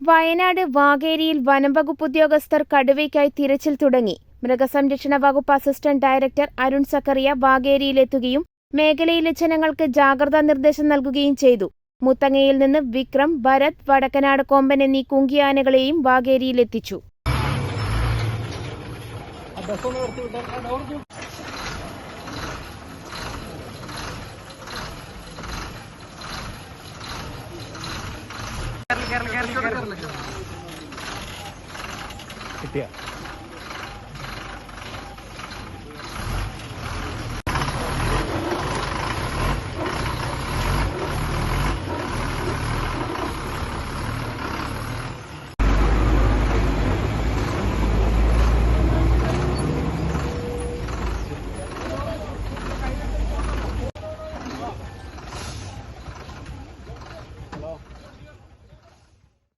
വയനാട് വാകേരിയിൽ വനംവകുപ്പ് ഉദ്യോഗസ്ഥർ കടുവയ്ക്കായി തിരച്ചിൽ തുടങ്ങി. മൃഗസംരക്ഷണ വകുപ്പ് അസിസ്റ്റന്റ് ഡയറക്ടർ അരുൺ സക്കറിയ വാകേരിയിലെത്തുകയും മേഖലയിലെ ജനങ്ങൾക്ക് ജാഗ്രതാ നിർദ്ദേശം നൽകുകയും ചെയ്തു. മുത്തങ്ങയിൽ നിന്ന് വിക്രം ഭരത് വടക്കനാട് കൊമ്പൻ എന്നീ കുങ്കിയാനകളെയും വാകേരിയിലെത്തിച്ചു കിട്ടിയ.